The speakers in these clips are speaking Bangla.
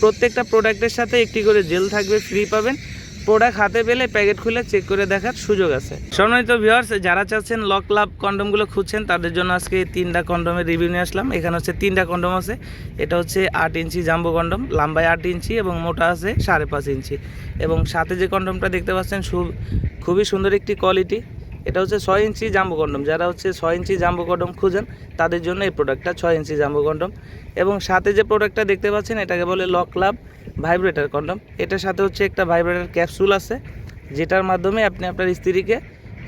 প্রত্যেকটা প্রোডাক্টের সাথে একটি করে জেল থাকবে ফ্রি পাবেন। প্রোডাক্ট হাতে পেলে প্যাকেট খুলে চেক করে দেখার সুযোগ আছে। সম্মানিত ভিউয়ার্স যারা চাচ্ছেন লক লাভ কন্ডমগুলো খুঁজছেন, তাদের জন্য আজকে তিনটা কন্ডমের রিভিউ নিয়ে আসলাম। এখানে হচ্ছে তিনটা কন্ডম আছে। এটা হচ্ছে আট ইঞ্চি জাম্বো কন্ডম লম্বায় আট ইঞ্চি এবং মোটা আছে সাড়ে পাঁচ ইঞ্চি। এবং সাথে যে কন্ডমটা দেখতে পাচ্ছেন খুবই সুন্দর একটি কোয়ালিটি এটা হচ্ছে ছয় ইঞ্চি জাম্বো কন্ডম যারা হচ্ছে ছয় ইঞ্চি জাম্বো কন্ডম খুঁজেন, তাদের জন্য এই প্রোডাক্টটা ছয় ইঞ্চি জাম্বো কন্ডম এবং সাথে যে প্রোডাক্টটা দেখতে পাচ্ছেন, এটাকে বলে লক লাভ ভাইব্রেটার কন্ডম এটার সাথে হচ্ছে একটা ভাইব্রেটার ক্যাপসুল আছে, যেটার মাধ্যমে আপনি আপনার স্ত্রীকে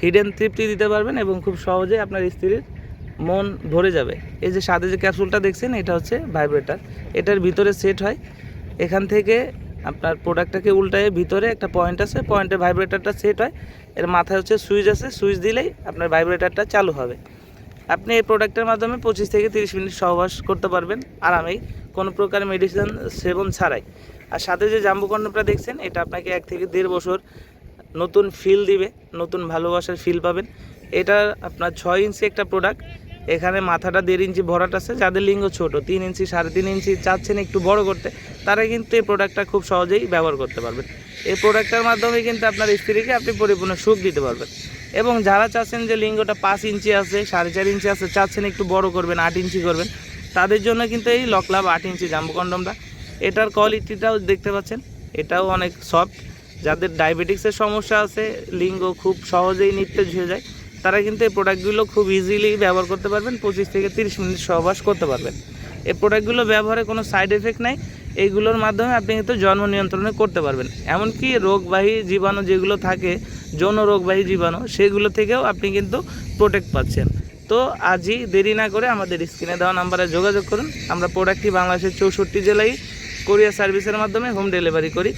হিডেন তৃপ্তি দিতে পারবেন এবং খুব সহজে আপনার স্ত্রীর মন ভরে যাবে। এই যে সাথে যে ক্যাপসুলটা দেখছেন, এটা হচ্ছে ভাইব্রেটার এটার ভিতরে সেট হয়। এখান থেকে আপনার প্রোডাক্টটাকে উল্টায় ভিতরে একটা পয়েন্ট আছে পয়েন্টে ভাইব্রেটারটা সেট হয়, এর মাথায় হচ্ছে সুইচ আছে সুইচ দিলেই আপনার ভাইব্রেটারটা চালু হবে। আপনি এই প্রোডাক্টের মাধ্যমে পঁচিশ থেকে তিরিশ মিনিট সহবাস করতে পারবেন আরামেই, কোনো প্রকার মেডিসিন সেবন ছাড়াই। আর সাথে যে জাম্বু কন্ডমটা দেখছেন, এটা আপনাকে এক থেকে দেড় বছর নতুন ফিল দিবে, নতুন ভালোবাসার ফিল পাবেন। এটা আপনার ছয় ইঞ্চি একটা প্রোডাক্ট এখানে মাথাটা দেড় ইঞ্চি ভরাট আছে, যাদের লিঙ্গ ছোট, তিন ইঞ্চি, সাড়ে তিন ইঞ্চি চাচ্ছেন একটু বড় করতে, তারা কিন্তু এই প্রোডাক্টটা খুব সহজেই ব্যবহার করতে পারবেন। এই প্রোডাক্টটার মাধ্যমে কিন্তু আপনার স্ত্রীকে আপনি পরিপূর্ণ সুখ দিতে পারবেন। এবং যারা চাচ্ছেন যে লিঙ্গটা পাঁচ ইঞ্চি আছে, সাড়ে চার ইঞ্চি আছে, চাচ্ছেন একটু বড় করবেন, আট ইঞ্চি করবেন, তাদের জন্য কিন্তু এই লকলাভ আট ইঞ্চি জাম্বু কন্ডমটা। এটার কোয়ালিটিটাও দেখতে পাচ্ছেন, এটাও অনেক সফট যাদের ডায়াবেটিক্সের সমস্যা আছে, লিঙ্গ খুব সহজেই নিত্য হয়ে যায়। তারা কিন্তু এই প্রোডাক্টগুলো খুব ইজিলি ব্যবহার করতে পারবেন, পঁচিশ থেকে তিরিশ মিনিট সহবাস করতে পারবেন। এই প্রোডাক্টগুলো ব্যবহারে কোনো সাইড এফেক্ট নাই, এইগুলোর মাধ্যমে আপনি কিন্তু জন্ম নিয়ন্ত্রণে করতে পারবেন। এমনকি রোগবাহী জীবাণু যেগুলো থাকে, যৌন রোগবাহী জীবাণু, সেগুলো থেকেও আপনি কিন্তু প্রোটেক্ট পাচ্ছেন। তো আজই দেরি না করে আমাদের স্ক্রিনে দেওয়া নাম্বারে যোগাযোগ করুন। আমরা প্রোডাক্টটি বাংলাদেশের চৌষট্টি জেলায় কোরিয়ার সার্ভিসের মাধ্যমে হোম ডেলিভারি করি।